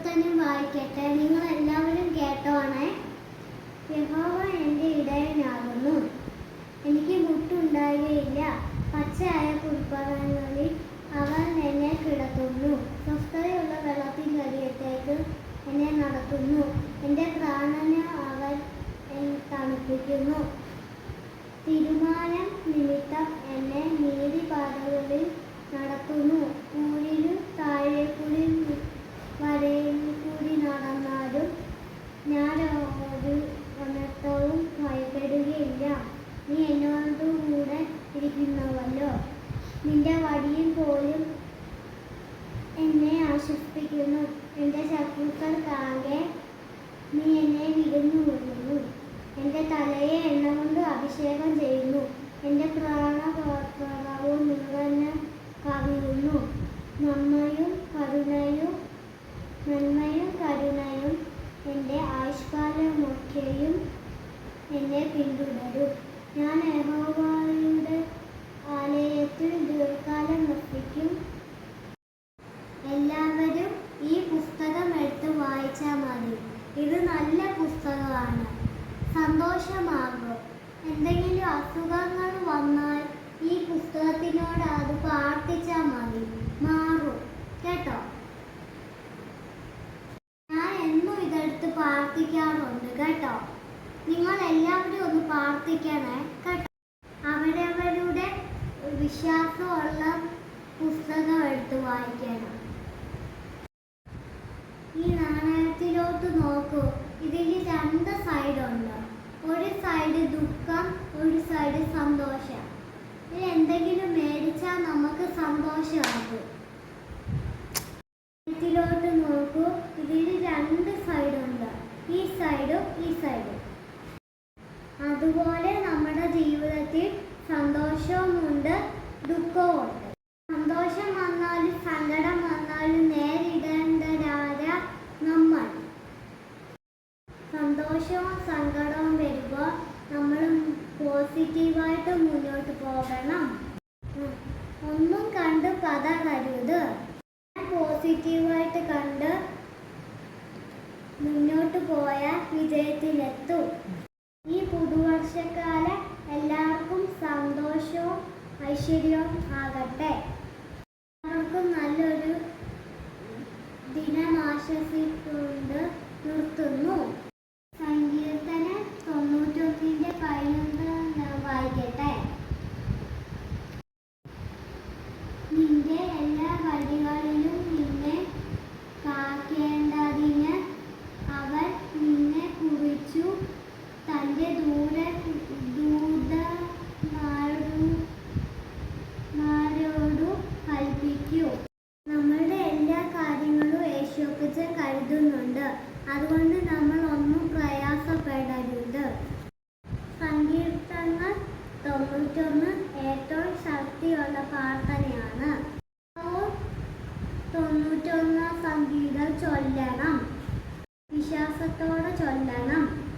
സങ്കീർത്തനം വായിക്കട്ടെ. നിങ്ങൾ എല്ലാവരും കേട്ടോണേ. യഹോവ എന്റെ ഇടയനാകുന്നു. എനിക്ക് മുട്ടുണ്ടാകുകയില്ല പച്ചയായ പുൽപ്പറങ്ങളിൽ അവൻ എന്നെ കിടത്തുന്നു. സ്വസ്ഥതയുള്ള വെള്ളത്തിനരിയത്തേക്ക് എന്നെ നടത്തുന്നു. എന്റെ പ്രാണനെ അവൻ തണുപ്പിക്കുന്നു. തീരുമാനം നടന്നാലും ഞാൻ ഒരു അനർത്ഥവും ഭയപ്പെടുകയില്ല. നീ എന്നോട് ഇരിക്കുന്നുവല്ലോ. നിന്റെ വടിയും പോലും എന്നെ ആശ്വസിപ്പിക്കുന്നു. എന്റെ ശത്രുക്കൾക്കാകെ നീ എന്നെ വിരുന്നു കൊള്ളുന്നു എന്റെ തലയെ എണ്ണ കൊണ്ട് അഭിഷേകം ചെയ്യുന്നു. എന്റെ പ്രാണപ്രഭാവവും നിറഞ്ഞ കവിയുന്നു. നന്മയും കരുണയും നന്മയും കരുണയും എന്റെ ആയുഷ്കാലമൊക്കെയും എന്നെ പിന്തുടരും ഞാൻ യഹോവയുടെ ആലയത്തിൽ ദീർഘകാലം വസിക്കും എല്ലാവരും ഈ പുസ്തകം എടുത്ത് വായിച്ചാൽ മതി ഇത് നല്ല പുസ്തകമാണ് സന്തോഷമാകും. എന്തെങ്കിലും അസുഖങ്ങൾ വന്നാൽ ഈ പുസ്തകത്തിനോട് അത് പ്രാർത്ഥിച്ചാൽ മതി. മാറും. കേട്ടോ? ഞാൻ എന്നും ഇതെടുത്ത് പ്രാർത്ഥിക്കാറുണ്ട്. കേട്ടോ? നിങ്ങൾ എല്ലാവരും ഒന്ന് പ്രാർത്ഥിക്കണേ. കേട്ടോ? അവരവരുടെ വിശ്വാസമുള്ള പുസ്തകം എടുത്ത് വായിക്കണം. ഈ നാണയത്തിലോട്ട് നോക്കൂ. ഇതിൽ രണ്ട് സൈഡുണ്ട് ഒരു സൈഡ് ദുഃഖം ഒരു സൈഡ് സന്തോഷം. ഇത് എന്തെങ്കിലും മേടിച്ചാൽ നമുക്ക് സന്തോഷമാകും. ഇതിലോട്ട് നോക്കൂ. ഇതിൽ രണ്ട് സൈഡുണ്ട് ഈ സൈഡും ഈ സൈഡും അതുപോലെ നമ്മുടെ ജീവിതത്തിൽ സന്തോഷവുമുണ്ട് ദുഃഖവുമുണ്ട്. സന്തോഷം വന്നാലും സങ്കടം വന്നാലും നേരിടേണ്ടതായ നമ്മൾ സന്തോഷവും സങ്കടവും വരുമ്പോൾ നമ്മൾ പോസിറ്റീവായിട്ട് മുന്നോട്ട് പോകണം. ഒന്നും കണ്ട് പതറരുത്. പോസിറ്റീവായിട്ട് കണ്ട് മുന്നോട്ട് പോയാൽ വിജയത്തിലെത്തും. ഈ പുതുവർഷക്കാലം എല്ലാവർക്കും സന്തോഷവും ഐശ്വര്യവും നിന്റെ എല്ലാ വഴികളിലും നിന്നെ കാക്കേണ്ടതിന് അവൻ നിന്നെ കുറിച്ചു തന്റെ ദൂരെ ദൂതമാരോടു കൽപ്പിക്കൂ. നമ്മളുടെ എല്ലാ കാര്യങ്ങളും യേശോപ്പച്ചൻ കരുതുന്നുണ്ട്. അതുകൊണ്ട് നമ്മൾ ഒന്നും പ്രയാസപ്പെടരുത്. സങ്കീർത്തങ്ങൾ തൊണ്ണൂറ്റൊന്ന് ഏറ്റവും ശക്തിയുള്ള പ്രാർത്ഥന ചൊല്ലണം. വിശ്വാസത്തോടെ ചൊല്ലണം.